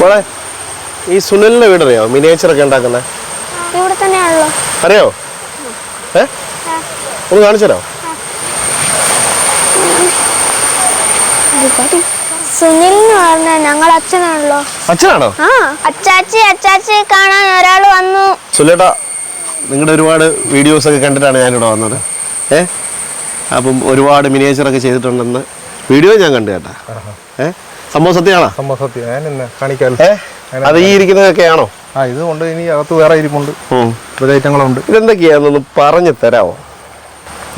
മോളെ ഈ സുനിലിന്റെ വീടറിയോ? മിനിയേച്ചർ ഒക്കെ ഉണ്ടാക്കുന്നത് ഇവിടെ തന്നെയാണല്ലോ അറിയോ? ഏ? ഒന്ന് കാണിച്ചോ സുനിൽ എന്ന് പറഞ്ഞ ഞങ്ങൾ അച്ഛനാണല്ലോ. അച്ഛനാണോ? ആ അച്ചാച്ചി അച്ചാച്ചി കാണാൻ ഒരാൾ വന്നു. സുലേട്ടാ നിങ്ങളുടെ ഒരുപാട് വീഡിയോസ് ഒക്കെ കണ്ടിട്ടാണ് ഞാനിവിടെ വന്നത്. ഏ? അപ്പം ഒരുപാട് മിനിയേച്ചർ ഒക്കെ ചെയ്തിട്ടുണ്ടെന്ന് വീഡിയോ ഞാൻ കണ്ടു കേട്ടാ. ഏ? സംഭവം സത്യാണോ സംഭവം സത്യം. ഞാൻ കാണിക്കാമല്ലോ അത് ഈ ഇരിക്കുന്നതൊക്കെയാണോ ആ ഇത് കൊണ്ട് ഇനി അകത്ത് വേറെ ഇരിപ്പുണ്ട്. ഐറ്റങ്ങളുണ്ട്. ഇതെന്തൊക്കെയാണെന്നൊന്ന് പറഞ്ഞു തരാമോ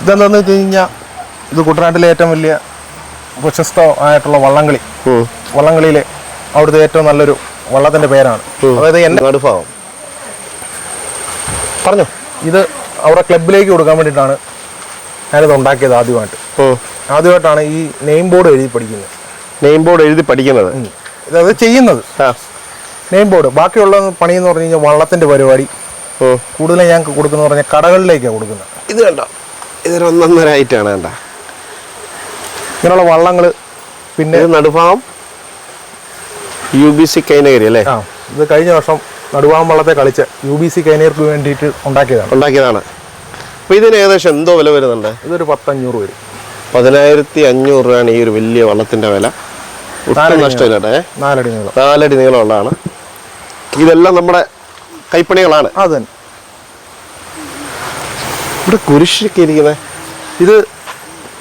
ഇതെന്താന്ന് വെച്ച് കഴിഞ്ഞാൽ ഇത് കുട്ടനാട്ടിലെ ഏറ്റവും വലിയ പ്രശസ്ത ആയിട്ടുള്ള വള്ളംകളി. വള്ളംകളിയിലെ അവിടുത്തെ ഏറ്റവും നല്ലൊരു വള്ളത്തിന്റെ പേരാണ്. അതായത് എന്റെ നടുഭാഗം. പറഞ്ഞു. ഇത് അവിടെ ക്ലബിലേക്ക് കൊടുക്കാൻ വേണ്ടിയിട്ടാണ് ഞാനിത് ഉണ്ടാക്കിയത് ആദ്യമായിട്ട്. ആദ്യമായിട്ടാണ് ഈ നെയിം ബോർഡ് എഴുതി പഠിക്കുന്നത്. നെയിം ബോർഡ് എഴുതി പഠിക്കുന്നത്. അത് ചെയ്യുന്നത്. ആ. നെയിം ബോർഡ് ബാക്കിയുള്ള പണി എന്ന് പറഞ്ഞു കഴിഞ്ഞാൽ വള്ളത്തിന്റെ പരിപാടി. ഓ. കൂടുതലും ഞങ്ങൾക്ക് കൊടുക്കുന്ന പറഞ്ഞാൽ കടകളിലേക്കാണ് കൊടുക്കുന്നത്. ഇത് കണ്ടോ. ഇതൊരു ഒന്നൊന്നര ഐറ്റാണ് കണ്ട. ഇങ്ങനെയുള്ള വള്ളങ്ങൾ പിന്നെ Nadubhagam U B C Kainakary അല്ലേ? ആ. ഇത് കഴിഞ്ഞ വർഷം നടുവാൻ വള്ളത്തെ കളിച്ച് യു ബി സി കൈനീർക്ക് വേണ്ടിയിട്ട് ഉണ്ടാക്കിയതാണ്. ഉണ്ടാക്കിയതാണ്. അപ്പോൾ ഇതിന് ഏകദേശം എന്തോ വില വരുന്നുണ്ട്? ഇതൊരു പത്തഞ്ഞൂറ് വരും. പതിനായിരത്തി അഞ്ഞൂറ് രൂപയാണ് ഈ ഒരു വലിയ വള്ളത്തിന്റെ വില. ഒട്ടും നഷ്ടമില്ലാട്ടെ നഷ്ടമില്ല നാലടി നീളം. നാലടി നീളമുള്ളതാണ്. ഇതെല്ലാം നമ്മുടെ കൈപ്പണികളാണ്. അത് ഇവിടെ കുരിശൊക്കെ ഇരിക്കുന്നത് ഇത്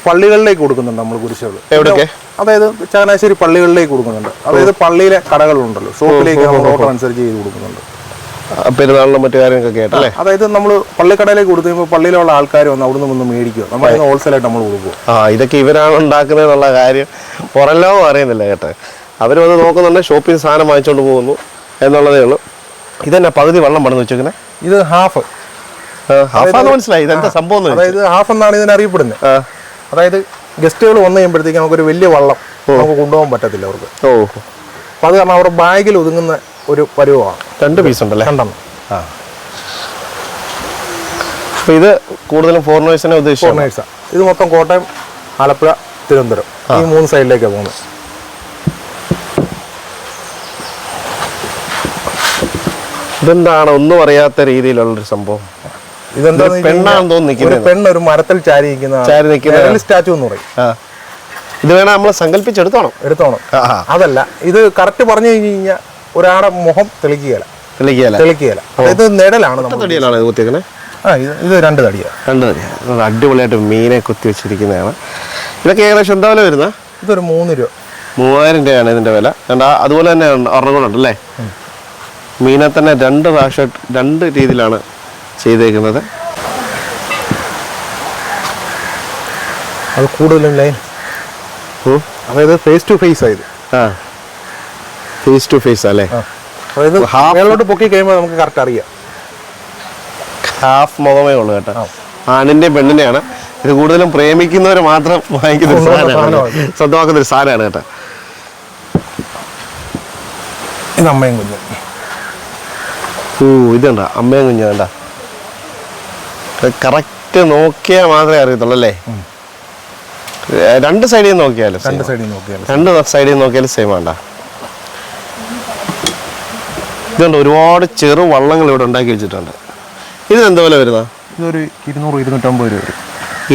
പള്ളികളിലേക്ക് കൊടുക്കുന്നുണ്ട് നമ്മൾ കുരിശുകൾ എവിടെയൊക്കെ? അതായത് ചങ്ങനാശ്ശേരി പള്ളികളിലേക്ക് കൊടുക്കുന്നുണ്ട്. അതായത് പള്ളിയിലെ കടകളുണ്ടല്ലോ. ഷോപ്പിലേക്ക് നമ്മൾ ഓർഡർ അനുസരിച്ച് ചെയ്ത് കൊടുക്കുന്നുണ്ട്. പെരുന്നാളിനും മറ്റു കാര്യങ്ങൾക്കൊക്കെ ആയിട്ടല്ലേ അതായത് നമ്മൾ പള്ളിക്കടയിലേക്ക് കൊടുത്തു കഴിയുമ്പോൾ പള്ളിയിലുള്ള ആൾക്കാർ വന്ന് അവിടുന്ന് വന്ന് മേടിക്കുക നമ്മൾ ഹോൾസെയിലായിട്ട് നമ്മൾ കൊടുക്കും. ആ ഇതൊക്കെ ഇവരാണ് ഉണ്ടാക്കുന്നത് എന്നുള്ള കാര്യം പുറല്ലോ അറിയുന്നില്ല കേട്ടെ. അവർ വന്ന് നോക്കുന്നുണ്ട് ഷോപ്പിൽ സാധനം വാങ്ങിച്ചുകൊണ്ട് പോകുന്നു എന്നുള്ളതേ ഉള്ളൂ. ഇതന്നെ പകുതി വെള്ളം പണിന്ന് വെച്ചേക്കുന്നത് ഇത് ഹാഫ്. ഹാഫാന്ന് മനസ്സിലായി. ഇതെന്താ സംഭവം അതായത് ഹാഫ് എന്നാണ് ഇതിനെ അറിയപ്പെടുന്നത് അതായത് ഗസ്റ്റുകൾ വന്നു കഴിയുമ്പോഴത്തേക്ക് നമുക്കൊരു വലിയ വള്ളം നമുക്ക് കൊണ്ടുപോകാൻ പറ്റത്തില്ല അവർക്ക്. ഓ. അപ്പം അത് കാരണം അവരുടെ ബാഗിൽ ഒതുങ്ങുന്ന ഒരു പരുവമാണ്. രണ്ട് പീസ് ഉണ്ടല്ലേ? രണ്ടെണ്ണം. ആ. അപ്പൊ ഇത് കൂടുതലും ഫോറിനേഴ്സിനെ ഉദ്ദേശിച്ചു ഫോറിനേഴ്സാണ് ഇത് മൊത്തം കോട്ടയം ആലപ്പുഴ തിരുവനന്തപുരം. ഈ മൂന്ന് സൈഡിലേക്കാണ് പോകുന്നത്. ഇതെന്താണ്? ഒന്നും അറിയാത്ത രീതിയിലുള്ളൊരു സംഭവം. ഇതെന്താ പെണ്ണാണെന്ന് തോന്നുന്നു ഒരു പെണ്ണ് ഒരു മരത്തിൽ ചാരി നിൽക്കുന്ന സ്റ്റാച്ചു എന്ന് പറയും. ഇത് വേണം നമ്മൾ സങ്കല്പിച്ചെടുത്തോണം. എടുത്തോണം. അതല്ല ഇത് കറക്റ്റ് പറഞ്ഞു കഴിഞ്ഞു കഴിഞ്ഞാൽ ഒരാളെ മുഖം തെളിക്കുകയല്ല. തെളിക്കുകയല്ല. തെളിക്കുകയല്ല. ഇത് നിഴലാണ് തടിയിലാണ് ഇത് കുത്തിയേക്കുന്നത് ആ ഇത് ഇത് രണ്ട് തടിയാണ് രണ്ട് തടിയാണ് അടിപൊളിയായിട്ട് മീനെ കുത്തി വെച്ചിരിക്കുന്നതാണ്. ഇതൊക്കെ ഏകദേശം എന്താ വില വരുന്നത്? ഇതൊരു മൂന്ന് രൂപ. മൂവായിരം രൂപയാണ് ഇതിന്റെ വില. കണ്ടാ അതുപോലെ തന്നെ ഉണ്ട്, അല്ലേ? മീനെ തന്നെ രണ്ട് പ്രാവശ്യം രണ്ട് രീതിയിലാണ് ചെയ്തേക്കുന്നത്. അത് കൂടുതലും ലൈൻ. അതായത് ഫേസ് ടു ഫേസ് ആയത്. ഫേസ് ടു ഫേസ് അല്ലേ? അതായത് മേലോട്ട് പൊക്കി കഴിയുമ്പോൾ നമുക്ക് കറക്റ്റ് അറിയാം. ഹാഫ് മുഖമേ ഉള്ളൂ കേട്ടോ. ആണിന്റെ പെണ്ണിനെയാണ് ഇത് കൂടുതലും പ്രേമിക്കുന്നവർ മാത്രം വാങ്ങിക്കുന്ന ഒരു സാധനമാണ്. സ്വന്തമാക്കുന്ന ഒരു സാധനമാണ് കേട്ടോ. ഇത് അമ്മയും കുഞ്ഞ്. ഓ ഇതുണ്ട അമ്മയും കുഞ്ഞു വേണ്ട കറക്റ്റ് നോക്കിയാൽ മാത്രമേ അറിയത്തുള്ളൂ അല്ലേ? രണ്ട് സൈഡിൽ നിന്ന് നോക്കിയാലും രണ്ട് സൈഡിൽ നോക്കിയാലും രണ്ട് സൈഡിൽ നിന്ന് നോക്കിയാലും സെയിം വേണ്ട ഇതുണ്ട് ഒരുപാട് ചെറു വള്ളങ്ങൾ ഇവിടെ ഉണ്ടാക്കി വെച്ചിട്ടുണ്ട്. ഇത് എന്താ വില വരുന്ന? ഇതൊരു ഇരുന്നൂറ് ഇരുന്നൂറ്റമ്പത് രൂപ വരും.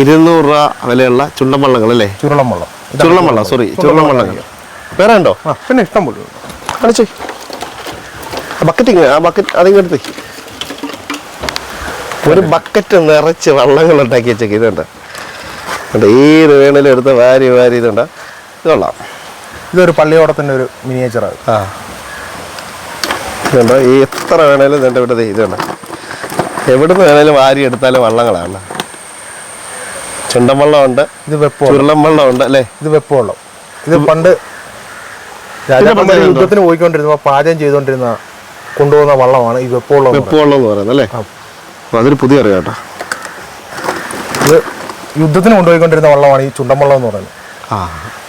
ഇരുന്നൂറ് രൂപ വിലയുള്ള ചുണ്ടൻ വള്ളങ്ങൾ അല്ലേ? ചുരുളം വള്ളം. ചുരുളം വള്ളം സോറി ചുരുളം വള്ളങ്ങൾ. വേറെ ഉണ്ടോ? പിന്നെ ഇഷ്ടം പോലെ. കാണിച്ചേ. ബക്കറ്റ് ആ ബക്കറ്റ് അതിങ്ങെടുത്ത് ഒരു ബക്കറ്റ് നിറച്ച് വള്ളങ്ങൾ ഉണ്ടാക്കി വെച്ചേക്ക് ഇതുണ്ട്. ഉണ്ട് ഏത് വേണേലും എടുത്ത് വാരി വാരി ഇതുണ്ട്? ഇത് കൊള്ളാം ഇതൊരു പള്ളിയോടത്തിന്റെ ഒരു മിനിയേച്ചറാണ് ആ. ഇതുണ്ട് ഈ എത്ര വേണേലും ഇതുണ്ട് ഇവിടെ ഇതുണ്ട്. എവിടുന്ന് വേണേലും വാരി എടുത്താലും വള്ളങ്ങളാണ്. ചുണ്ടൻ വള്ളമുണ്ട് ഇത് വെപ്പ് ചുരുളൻ വള്ളമുണ്ട് അല്ലേ? ഇത് വെപ്പ് വള്ളം ഇത് പണ്ട് രാജാക്കന്മാർ യുദ്ധത്തിന് പോയിക്കൊണ്ടിരുന്നപ്പോൾ പാചകം ചെയ്തുകൊണ്ടിരുന്ന കൊണ്ടുപോകുന്ന വള്ളമാണ് ഈ വെപ്പ് വെള്ളം വെപ്പ് വള്ളം എന്ന് പറയുന്നത് അല്ലേ? അതൊരു പുതിയ അറിയാം കേട്ടോ ഇത് യുദ്ധത്തിന് കൊണ്ടുപോയിക്കൊണ്ടിരുന്ന വള്ളമാണ് ഈ ചുണ്ടൻ വള്ളം എന്ന് പറയുന്നത്.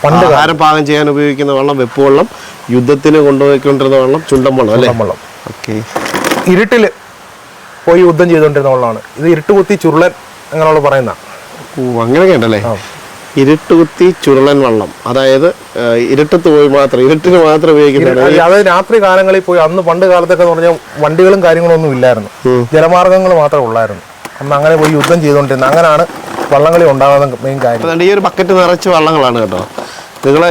പണ്ട് ആഹാരം പാകം ചെയ്യാൻ ഉപയോഗിക്കുന്ന വെള്ളം വെപ്പ് വെള്ളം യുദ്ധത്തിന് കൊണ്ടുപോയിക്കൊണ്ടിരുന്ന വെള്ളം ചുണ്ടൻ വെള്ളം അല്ലേ? വള്ളം ഓക്കെ. ഇരുട്ടിൽ പോയി യുദ്ധം ചെയ്തുകൊണ്ടിരുന്ന വള്ളമാണ്. ഇത് ഇരുട്ട് കുത്തി ചുരുളൻ അങ്ങനെയുള്ള പറയുന്ന. ഓ അങ്ങനെയൊക്കെ ഉണ്ടല്ലേ? ഇരുട്ട് ഇരുട്ടുകുത്തി ചുരുളൻ വള്ളം. അതായത് ഇരുട്ടത്ത് പോയി മാത്രം ഇരുട്ടിന് മാത്രം ഉപയോഗിക്കുന്നതാണ് അതായത് രാത്രി കാലങ്ങളിൽ പോയി അന്ന് പണ്ട് കാലത്തൊക്കെ എന്ന് പറഞ്ഞാൽ വണ്ടികളും കാര്യങ്ങളും ഒന്നും ഇല്ലായിരുന്നു. ജലമാർഗങ്ങൾ മാത്രമേ ഉള്ളായിരുന്നു. അന്ന് അങ്ങനെ പോയി യുദ്ധം ചെയ്തുകൊണ്ടിരുന്നത് അങ്ങനെയാണ് വള്ളംകളി ഉണ്ടാകുന്ന മെയിൻ കാര്യം. അതുകൊണ്ട് ഈ ഒരു ബക്കറ്റ് നിറച്ച് വള്ളങ്ങളാണ് കേട്ടോ. നിങ്ങൾ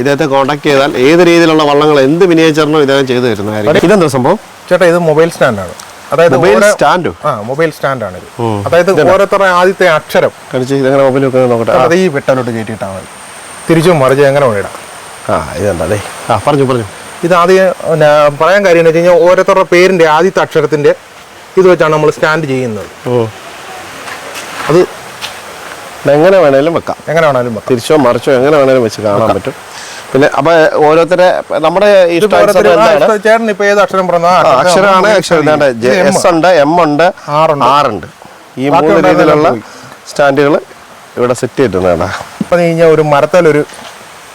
ഇദ്ദേഹത്തെ കോൺടാക്ട് ചെയ്താൽ ഏത് രീതിയിലുള്ള വള്ളങ്ങൾ എന്ത് മിനിയേച്ചറിനോ ഇദ്ദേഹം ചെയ്തു തരുന്നു ഇതെന്താ സംഭവം? ചേട്ടാ ഇത് മൊബൈൽ സ്റ്റാൻഡാണ് അതായത് മൊബൈൽ സ്റ്റാൻഡ് ആ മൊബൈൽ സ്റ്റാൻഡാണ് ഇത് അതായത് ഓരോരുത്തരുടെ ആദ്യത്തെ അക്ഷരം. കളിച്ച് ഇതെങ്ങനെ മൊബൈൽ വെക്കുന്നത് നോക്കട്ടെ. അത് ഈ വെട്ടാനോട്ട് കയറ്റിയിട്ടാൽ മതി. തിരിച്ചും മറിച്ച് എങ്ങനെ വേണം ആ ഇതെന്താ ആ പറഞ്ഞു പറഞ്ഞു. ഇത് ആദ്യം പറയാൻ കാര്യം എന്ന് വെച്ച് കഴിഞ്ഞാൽ ഓരോരുത്തരുടെ പേരിന്റെ ആദ്യത്തെ അക്ഷരത്തിന്റെ ഇത് വെച്ചാണ് നമ്മൾ സ്റ്റാൻഡ് ചെയ്യുന്നത്. ഓ. അത് എങ്ങനെ വേണേലും വെക്കാം. എങ്ങനെ വേണേലും വെക്കാം. തിരിച്ചോ മറിച്ചോ എങ്ങനെ വേണേലും വെച്ച് കാണാൻ പറ്റും. പിന്നെ അപ്പൊ ഓരോരുത്തരെ നമ്മുടെ ചേട്ടൻ ഇപ്പൊ ഏത് അക്ഷരം പറഞ്ഞോ അക്ഷരമാണ് അക്ഷരം. എസ് ഉണ്ട് എം ഉണ്ട് ആറുണ്ട്. ഉണ്ട് ഈ മൂന്ന് രീതിയിലുള്ള സ്റ്റാൻഡുകൾ ഇവിടെ സെറ്റ് ചെയ്തിട്ടുണ്ട് ഇപ്പൊ നീ കഴിഞ്ഞാൽ ഒരു മരത്തിലൊരു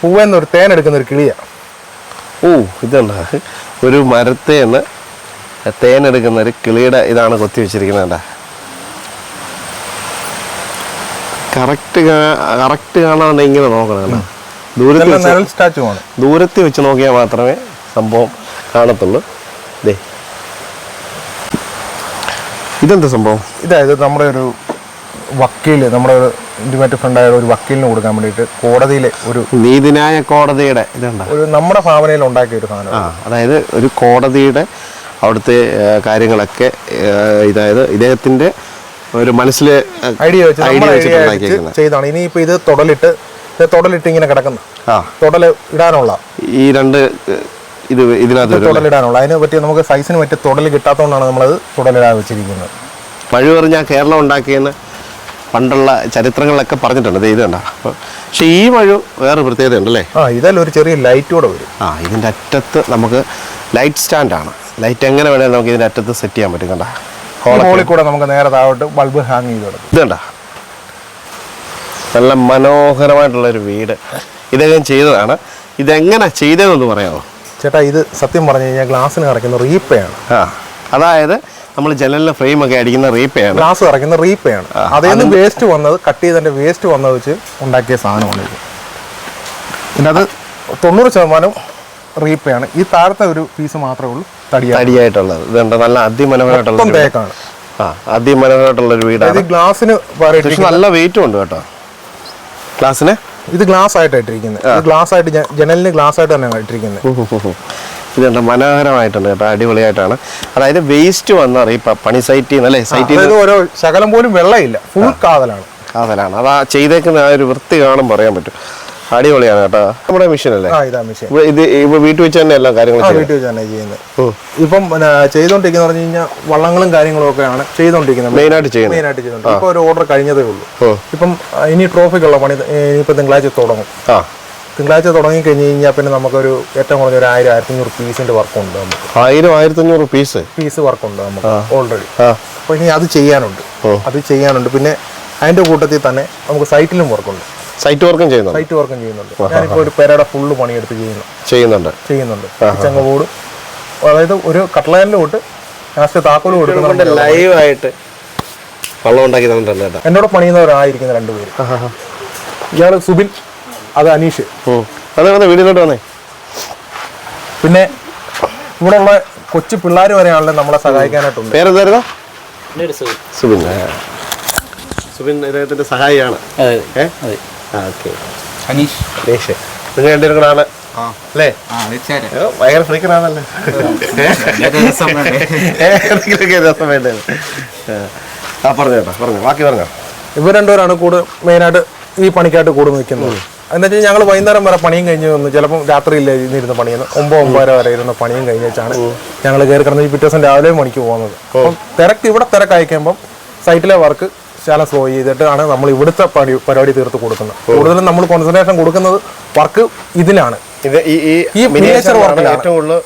പൂവെന്ന് ഒരു തേൻ എടുക്കുന്ന ഒരു കിളിയാ. ഓ ഇതുണ്ട്. ഒരു മരത്തേന്ന് തേനെടുക്കുന്ന ഒരു കിളിയുടെ ഇതാണ് കൊത്തി വെച്ചിരിക്കുന്നത് കണ്ടാ കറക്റ്റ് കറക്റ്റ് കാണാണ്ട് ഇങ്ങനെ നോക്കണം ദൂരത്തിൽ വെച്ച് നിഴൽ സ്റ്റാച്ചു ആണ്. ദൂരത്തിൽ വെച്ച് നോക്കിയാൽ മാത്രമേ സംഭവം കാണത്തുള്ളൂ. ദേ. ഇതെന്താ സംഭവം? ഇതായത് നമ്മുടെ ഒരു വക്കീൽ നമ്മുടെ ഒരു ഇന്റിമേറ്റ് ഫ്രണ്ടായ ഒരു വക്കീലിന് കൊടുക്കാൻ വേണ്ടിയിട്ട് കോടതിയിലെ ഒരു നീതിന്യായ കോടതിയുടെ ഇതുണ്ട്? ഒരു നമ്മുടെ ഭാവനയിൽ ഉണ്ടാക്കിയ ഒരു സാധനം. അതായത് ഒരു കോടതിയുടെ അവിടുത്തെ കാര്യങ്ങളൊക്കെ ഇതായത് ഇദ്ദേഹത്തിന്റെ ഒരു മനസ്സിൽ ഐഡിയ വെച്ച് ഐഡിയ വെച്ചിട്ട് ചെയ്താണ്. ഇനിയിപ്പോ ഇത് തുടലിട്ട് തുടലിട്ട് ഇങ്ങനെ കിടക്കുന്നു. ആ. തുടൽ ഇടാനുള്ള. ഈ രണ്ട് ഇത് ഇതിനകത്ത്? തുടലിടാനുള്ള. അതിനെ പറ്റി നമുക്ക് സൈസിന് പറ്റിയ തുടൽ കിട്ടാത്തതുകൊണ്ടാണ് നമ്മളത് തുടലിടാൻ വെച്ചിരിക്കുന്നത്. പഴു പറഞ്ഞാൽ കേരളം ഉണ്ടാക്കിയെന്ന് പണ്ടുള്ള ചരിത്രങ്ങളിലൊക്കെ പറഞ്ഞിട്ടുണ്ട്. ഇത് കണ്ട. പക്ഷെ ഈ മഴു വേറെ പ്രത്യേകത ഉണ്ടല്ലേ? ആ ഇതെല്ലാം ഒരു ചെറിയ ലൈറ്റ് കൂടെ വരും. ആ ഇതിന്റെ അറ്റത്ത് നമുക്ക് ലൈറ്റ് സ്റ്റാൻഡാണ് ലൈറ്റ് എങ്ങനെ വേണമെങ്കിലും നമുക്ക് ഇതിന്റെ അറ്റത്ത് സെറ്റ് ചെയ്യാൻ പറ്റും. കണ്ട? ഹോളിൽ കൂടെ നമുക്ക് നേരെ താഴോട്ട് ബൾബ് ഹാങ് ചെയ്ത് കൊടുക്കും. ഇതുണ്ട? നല്ല മനോഹരമായിട്ടുള്ള ഒരു വീട്. ഇതെങ്ങനെ ചെയ്തതാണ്? ഇതെങ്ങനെ ചെയ്തതെന്ന് പറയാമോ? ചേട്ടാ ഇത് സത്യം പറഞ്ഞു കഴിഞ്ഞാൽ ഗ്ലാസ്സിന് കിടക്കുന്ന റീപ്പയാണ്. ആ അതായത് നമ്മൾ ജനലിലെ ഫ്രെയിം ഒക്കെ അടിക്കുന്ന റീപ്പയാണ്. ഗ്ലാസ് കിടക്കുന്ന റീപ്പയാണ്. അതിൽ നിന്ന് വേസ്റ്റ് വന്നത് കട്ട് ചെയ്തതിന്റെ വേസ്റ്റ് വന്നത് വെച്ച് ഉണ്ടാക്കിയ സാധനമാണ് ഇത്. പിന്നെ അത് തൊണ്ണൂറ് ശതമാനം റീപ്പയാണ് ഈ താഴത്തെ ഒരു പീസ് മാത്രമേ ഉള്ളൂ തടി തടിയായിട്ടുള്ളത്. ഇതുണ്ട് നല്ല അതിമനോഹരമായിട്ടുള്ള തേക്കാണ് ആ അതിമനോഹരമായിട്ടുള്ള ഒരു വീടാണ്. പകരം നല്ല വെയിറ്റും ഉണ്ട് കേട്ടോ. ഗ്ലാസിന് ഇത് ഗ്ലാസ് ആയിട്ട് ഇട്ടിരിക്കുന്നത്. ഇത് ഗ്ലാസ് ആയിട്ട് ജനലിന് ഗ്ലാസ് ആയിട്ട് തന്നെയാണ് ഇട്ടിരിക്കുന്നത്. ഇതുണ്ട് മനോഹരമായിട്ടുണ്ട് കേട്ടോ അടിപൊളിയായിട്ടാണ്. അതായത് വേസ്റ്റ് വന്ന പണി സൈറ്റിൽ നിന്ന് അല്ലേ? സൈറ്റിൽ ഓരോ ശകലം പോലും വെള്ളമില്ല ഫുൾ കാതലാണ്. കാതലാണ്. അത് ആ ചെയ്തേക്കുന്ന ആ ഒരു വൃത്തി കാണും പറയാൻ പറ്റും. അടിപൊളിയാണ് കേട്ടോ. നമ്മുടെ മെഷീൻ അല്ലേ? ഇതാ മെഷീൻ ഇപ്പൊ ഇത് ഇപ്പൊ വീട്ടിൽ വെച്ച് തന്നെ എല്ലാ കാര്യങ്ങളും വീട്ടിൽ വെച്ച് തന്നെ ചെയ്യുന്നത്. ഇപ്പം ചെയ്തോണ്ടിരിക്കുന്ന പറഞ്ഞു കഴിഞ്ഞാൽ വള്ളങ്ങളും കാര്യങ്ങളും ഒക്കെയാണ് ചെയ്തോണ്ടിരിക്കുന്നത് ചെയ്യുന്നത്. മെയിൻ ആയിട്ട് ചെയ്യുന്നുണ്ട് ഇപ്പൊ ഒരു ഓർഡർ കഴിഞ്ഞതേ ഉള്ളൂ. ഇപ്പം ഇനി ട്രോഫിക്കുള്ള പണി ഇനിയിപ്പോ തിങ്കളാഴ്ച തുടങ്ങും. തിങ്കളാഴ്ച തുടങ്ങി കഴിഞ്ഞ് കഴിഞ്ഞാൽ പിന്നെ നമുക്കൊരു ഏറ്റവും കുറഞ്ഞ ഒരു ആയിരം ആയിരത്തി അഞ്ഞൂറ് പീസിന്റെ വർക്കുണ്ട് നമുക്ക്. ആയിരം ആയിരത്തി അഞ്ഞൂറ് പീസ് പീസ് വർക്കുണ്ട് നമുക്ക് ഓൾറെഡി അപ്പൊ ഇനി അത് ചെയ്യാനുണ്ട്. അത് ചെയ്യാനുണ്ട്. പിന്നെ അതിന്റെ കൂട്ടത്തിൽ തന്നെ നമുക്ക് സൈറ്റിലും വർക്കുണ്ട് സൈറ്റ് വർക്കും ചെയ്യുന്നുണ്ട്? സൈറ്റ് വർക്കും ചെയ്യുന്നുണ്ട്. ഞാനിപ്പോൾ ഒരു പെരയുടെ ഫുള്ള് പണിയെടുത്ത് ചെയ്യുന്നു. ചെയ്യുന്നുണ്ട്. ചെയ്യുന്നുണ്ട്. കിച്ചങ്ങ അതായത് ഒരു കട്ട്ലാൻഡിൽ തൊട്ട് ലാസ്റ്റ് താക്കോൽ കൊടുക്കുന്നുണ്ട് ലൈവ് ആയിട്ട് വള്ളം ഉണ്ടാക്കി തന്നിട്ടുണ്ട് എന്നോട് പണിയുന്നവരായിരിക്കുന്ന രണ്ടുപേര്. ഇയാൾ സുബിൻ അത് അനീഷ്. ഉം. വന്നേ വീടിലോട്ട് വന്നേ? പിന്നെ ഇവിടെ ഉള്ള കൊച്ചു പിള്ളേർ വരെയാണല്ലോ നമ്മളെ സഹായിക്കാനായിട്ടുണ്ട്. പേരെന്തായിരുന്നു? സുബിൻ. സുബിൻ ഇദ്ദേഹത്തിന്റെ സഹായിയാണ്. അതെ. ഏ? അതെ. ആ ഓക്കെ. അനീഷ്. അനീഷ്. നിങ്ങൾ രണ്ടുപേരും കൂടെ ആണ് അല്ലേ ഭയങ്കര ഫ്രീക്കനാണല്ലേ രസം വേണ്ടത് ആ. പറഞ്ഞു പറഞ്ഞു. ബാക്കി പറഞ്ഞോ. ഇവർ രണ്ടുപേരാണ് കൂടെ മെയിനായിട്ട് ഈ പണിക്കായിട്ട് കൂടെ നിൽക്കുന്നത്. എന്താ വെച്ചാൽ ഞങ്ങൾ വൈകുന്നേരം വരെ പണിയും കഴിഞ്ഞ് വന്നു ചിലപ്പം രാത്രിയില്ല ഇരുന്ന് പണിയുന്നു. ഒമ്പത് ഒമ്പതര വരെ ഇരുന്ന് പണിയും കഴിഞ്ഞാണ് ഞങ്ങൾ കയറി കിടന്ന് ഈ പിറ്റേ ദിവസം രാവിലെ മണിക്ക് പോകുന്നത്. അപ്പം തിരക്ക് ഇവിടെ തിരക്കയക്കുമ്പം സൈറ്റിലെ വർക്ക് ശാലം സ്ലോ ചെയ്തിട്ടാണ് നമ്മൾ ഇവിടുത്തെ പരിപാടി തീർത്ത് കൊടുക്കുന്നത്. കൂടുതലും നമ്മൾ കോൺസെൻട്രേഷൻ കൊടുക്കുന്നത് വർക്ക് ഇതിനാണ് ഈ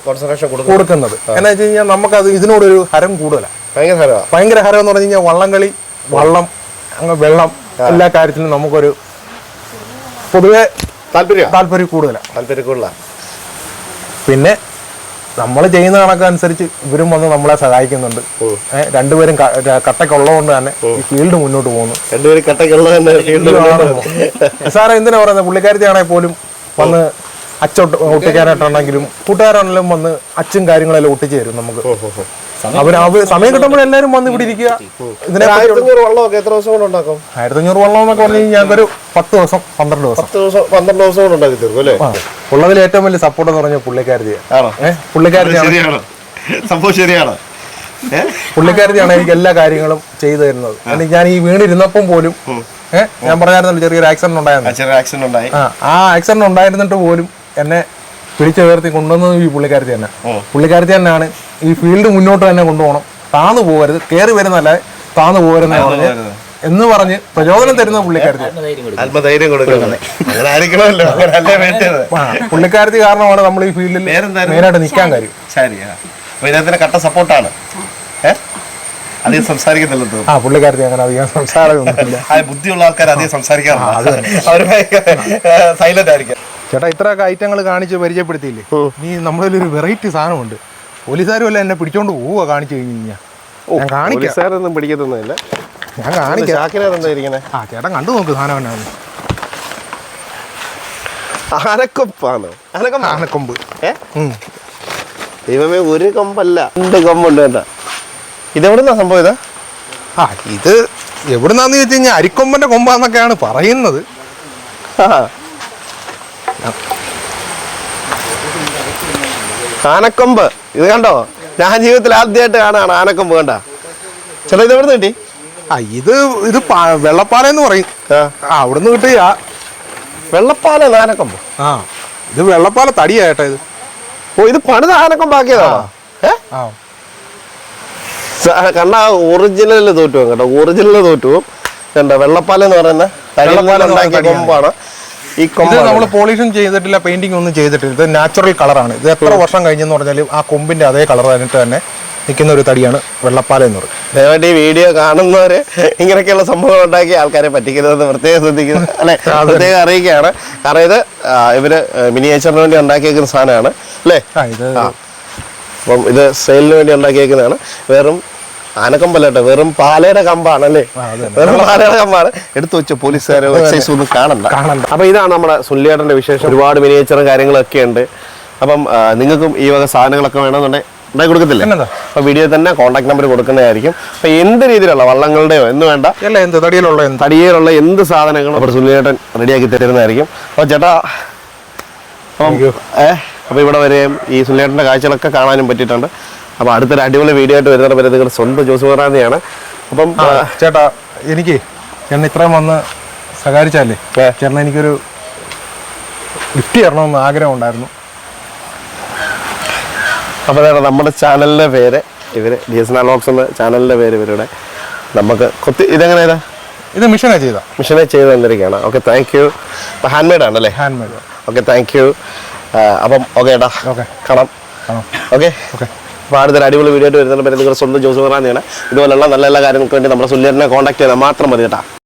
കോൺസെൻട്രേഷൻ കൊടുക്കുന്നത്. എന്താ എന്ന് വെച്ച് കഴിഞ്ഞാൽ നമുക്കത് ഇതിനോടൊരു ഹരം കൂടുതലാണ് ഭയങ്കര ഹരം എന്ന് പറഞ്ഞു കഴിഞ്ഞാൽ വള്ളംകളി വള്ളം അങ്ങ് വെള്ളം എല്ലാ കാര്യത്തിലും നമുക്കൊരു പൊതുവെ താല്പര്യം താല്പര്യം കൂടുതലാണ് താല്പര്യം കൂടുതലാണ് പിന്നെ നമ്മൾ ചെയ്യുന്ന കണക്കനുസരിച്ച് ഇവരും വന്ന് നമ്മളെ സഹായിക്കുന്നുണ്ട്. രണ്ടുപേരും ക- ര- തന്നെ ഈ ഫീൽഡ് മുന്നോട്ട് പോകുന്നു. രണ്ടുപേരും ഫീൽഡിൽ സാറേ എന്തിനാ പറയുന്നത്? പുള്ളിക്കാരത്തിയാണെങ്കിൽ പോലും വന്ന് അച്ചൊട്ട് ഒട്ടിക്കാനായിട്ടാണെങ്കിലും കൂട്ടുകാരാണെങ്കിലും വന്ന് അച്ഛൻ കാര്യങ്ങളെല്ലാം ഒട്ടിച്ചു തരും നമുക്ക് അവർ അവർ സമയം കിട്ടുമ്പോൾ എല്ലാവരും വന്ന് ഇവിടെ ഇരിക്കുക. ഇതിനെ ആയിരത്തി അഞ്ഞൂറ് വെള്ളമൊക്കെ എത്ര ദിവസം കൊണ്ട് ഉണ്ടാക്കും? ആയിരത്തി അഞ്ഞൂറ് വെള്ളം എന്നൊക്കെ പറഞ്ഞു കഴിഞ്ഞാൽ ഒരു പത്ത് ദിവസം പന്ത്രണ്ട് ദിവസം. പത്ത് ദിവസം പന്ത്രണ്ട് ദിവസം കൊണ്ട് ഉണ്ടാക്കി തീർക്കും അല്ലേ? ഉള്ളതിൽ ഏറ്റവും വലിയ സപ്പോർട്ട് എന്ന് പറഞ്ഞാൽ ഏഹ് പുള്ളിക്കാരത്തിയാണ് ശരിയാണ്. സംഭവം ശരിയാണ്. പുള്ളിക്കാരത്തിയാണ് എനിക്ക് എല്ലാ കാര്യങ്ങളും ചെയ്തു തരുന്നത്. ഞാൻ ഈ വീണിരുന്നപ്പം പോലും ഏഹ് ഞാൻ പറഞ്ഞായിരുന്നല്ലോ ചെറിയൊരു ആക്സിഡന്റ് ഉണ്ടായിരുന്നു ആ ആക്സിഡന്റ് ഉണ്ടായിരുന്നിട്ട് പോലും എന്നെ പിടിച്ചുയർത്തി കൊണ്ടുവന്നത് ഈ പുള്ളിക്കാരത്തി തന്നെ. പുള്ളിക്കാരത്തി തന്നെയാണ്. ഈ ഫീൽഡ് മുന്നോട്ട് തന്നെ കൊണ്ടുപോകണം. താന്നു പോകരുത്. കയറി വരുന്നല്ല താന്നു പോകരുതെന്ന് പറഞ്ഞ് എന്ന് പറഞ്ഞ് പ്രചോദനം തരുന്ന പുള്ളിക്കാരത്തി. ആത്മധൈര്യം കൊടുക്കുന്നത് പുള്ളിക്കാരത്തി കാരണമാണ് നമ്മൾ ഈ ഫീൽഡിൽ? മെയിനായിട്ട് നിൽക്കാൻ കാര്യം. ഇതിനകത്തിന് കട്ട സപ്പോർട്ടാണ്. അധികം സംസാരിക്കുന്നില്ല ആ പുള്ളിക്കാരത്തി അങ്ങനെ അധികം സംസാരമൊന്നുമില്ല. ആ ബുദ്ധിയുള്ള ആൾക്കാർ അധികം സംസാരിക്കാറില്ല. അവർ സൈലന്റ് ആയിരിക്കും. ചേട്ടാ ഇത്രയൊക്കെ ഐറ്റങ്ങൾ കാണിച്ച് പരിചയപ്പെടുത്തിയില്ലേ? നീ നമ്മളിൽ ഒരു വെറൈറ്റി സാധനമുണ്ട്. പോലീസുകാരും അല്ല എന്നെ പിടിച്ചോണ്ട് പോവുക കാണിച്ചു കഴിഞ്ഞു കഴിഞ്ഞാൽ ഞാൻ കാണിക്കാം. പോലീസുകാരൊന്നും പിടിക്കത്തൊന്നുമില്ല. ഞാൻ കാണിക്കാം. ചാക്കിനകത്ത് ഇരിക്കണേ. ആ ചേട്ടൻ കണ്ടു നോക്ക് സാധനം എന്നാണ് ആനക്കൊപ്പാണ്? ആനക്കൊമ്പ്. ആനക്കൊമ്പ്. ഏ. ദൈവമേ ഒരു കൊമ്പല്ല. രണ്ട് കൊമ്പുണ്ട് കേട്ടാ. ഇതെവിടുന്നാ സംഭവം ഇതാ? ആ ഇത് എവിടുന്നാന്ന് ചോദിച്ചു കഴിഞ്ഞാൽ അരിക്കൊമ്പന്റെ കൊമ്പാന്നൊക്കെയാണ് പറയുന്നത്. ആ. ആനക്കൊമ്പ്. ഇത് കണ്ടോ? ഞാൻ ജീവിതത്തിൽ ആദ്യമായിട്ട് കാണാണ് ആനക്കൊമ്പ് കണ്ട? ചില ഇത് എവിടുന്ന് കിട്ടി? ആ ഇത് ഇത് വെള്ളപ്പാല എന്ന് പറയും. ആ. അവിടുന്ന് കിട്ടിയ വെള്ളപ്പാല ആനക്കൊമ്പ്. ആ ഇത് വെള്ളപ്പാല തടിയാ ചേട്ടാ ഇത്. ഓ ഇത് പണിത ആനക്കൊമ്പാക്കിയതാണോ? ഏ? കണ്ട ഒറിജിനൽ തോറ്റു കേട്ടോ. ഒറിജിനൽ തോറ്റു കണ്ട വെള്ളപ്പാല എന്ന് പറയുന്ന തടിയിൽ ഉണ്ടാക്കിയ പറയുന്ന കൊമ്പാണ്. ഈ ഇത് നമ്മൾ പോളിഷും ചെയ്തിട്ടില്ല പെയിന്റിംഗ് ഒന്നും ചെയ്തിട്ടില്ല. ഇത് നാച്ചുറൽ കളറാണ് ഇത് എത്ര വർഷം കഴിഞ്ഞെന്ന് പറഞ്ഞാലും ആ കൊമ്പിന്റെ അതേ കളർ ആയിട്ട് തന്നെ നിൽക്കുന്ന ഒരു തടിയാണ് വെള്ളപ്പാല എന്ന് പറയും. ദയവായിട്ട് ഈ വീഡിയോ കാണുന്നവരെ ഇങ്ങനെയൊക്കെയുള്ള സംഭവങ്ങൾ ഉണ്ടാക്കി ആൾക്കാരെ പറ്റിക്കുന്നതെന്ന് പ്രത്യേകം ശ്രദ്ധിക്കുന്നത് അല്ലെ? പ്രത്യേകം അറിയിക്കുകയാണ്. കാരണം ഇത് ഇവർ മിനിയേച്ചറിന് വേണ്ടി ഉണ്ടാക്കിയേക്കുന്ന സാധനമാണ്. അല്ലേ? ഇത് അപ്പം ഇത് സെയിലിന് വേണ്ടി ഉണ്ടാക്കിയേക്കുന്നതാണ്. വെറും ആനക്കമ്പല്ല വെറും പാലയുടെ കമ്പാണ് അല്ലേ. വെറും പാലയുടെ കമ്പാണ്. എടുത്തു വെച്ച പോലീസുകാരോ എക്സൈസ് ഒന്നും കാണണ്ട. കാണണ്ട. അപ്പൊ ഇതാണ് നമ്മുടെ സുല്ലിയേട്ടന്റെ വിശേഷം. ഒരുപാട് മിനിയേച്ചറും കാര്യങ്ങളൊക്കെ ഉണ്ട്. അപ്പം നിങ്ങൾക്കും ഈ വക സാധനങ്ങളൊക്കെ വേണമെന്നുണ്ടെങ്കിൽ ഉണ്ടാക്കി കൊടുക്കത്തില്ലേ? അപ്പൊ വീഡിയോ തന്നെ കോൺടാക്ട് നമ്പർ കൊടുക്കുന്നതായിരിക്കും. അപ്പൊ എന്ത് രീതിയിലുള്ള വള്ളങ്ങളുടെയോ എന്ന് വേണ്ട. അല്ല എന്ത്? തടിയിലുള്ള തടിയിലുള്ള എന്ത് സാധനങ്ങളും അപ്പോൾ സുനിലേട്ടൻ റെഡിയാക്കി തരുന്നതായിരിക്കും. അപ്പൊ ചേട്ടാ അപ്പം. ഏഹ് അപ്പൊ ഇവിടെ വരെയും ഈ സുല്ലിയേട്ടന്റെ കാഴ്ചകളൊക്കെ കാണാനും പറ്റിയിട്ടുണ്ട്. അപ്പൊ അടുത്തൊരു അടിപൊളി വീഡിയോ ആയിട്ട് വരുന്ന വരെ നിങ്ങളുടെ സ്വന്തം ജോസ് മറാന്നിയാണ് അപ്പം ചേട്ടാ എനിക്ക് ചേട്ടൻ ഇത്രയും വന്ന് സഹകരിച്ചാലേ. ചേട്ടൻ എനിക്കൊരു ഗിഫ്റ്റ് തരണമെന്ന് ആഗ്രഹം ഉണ്ടായിരുന്നു അപ്പൊ അതാണ് നമ്മുടെ ചാനലിന്റെ പേര് ഇവർ ഡി എസ് എൻ ലോക്സ് എന്ന ചാനലിന്റെ പേര് ഇവരുടെ. നമുക്ക് കൊത്തി ഇതെങ്ങനെ ഇത്? മിഷനെ ചെയ്ത മിഷനെ ചെയ്ത് തന്നിരിക്കുകയാണ്. Okay thank you hand made ആണല്ലേ? Hand made okay thank you അപ്പം ഓക്കെ ഏട്ടാ. ഓക്കെ കാണാം. Okay okay. അപ്പോൾ അടുത്തൊരു അടിപൊളി വീഡിയോ ആയിട്ട് വരുന്നതിന് നിങ്ങളുടെ സ്വന്തം ജോസ് മറാന്നിയാണ് ഇതുപോലുള്ള നല്ല നല്ല കാര്യങ്ങൾക്ക് വേണ്ടി നമ്മുടെ സുല്യറിനെ കോൺടാക്ട് ചെയ്താൽ മാത്രം മതി കേട്ടാ.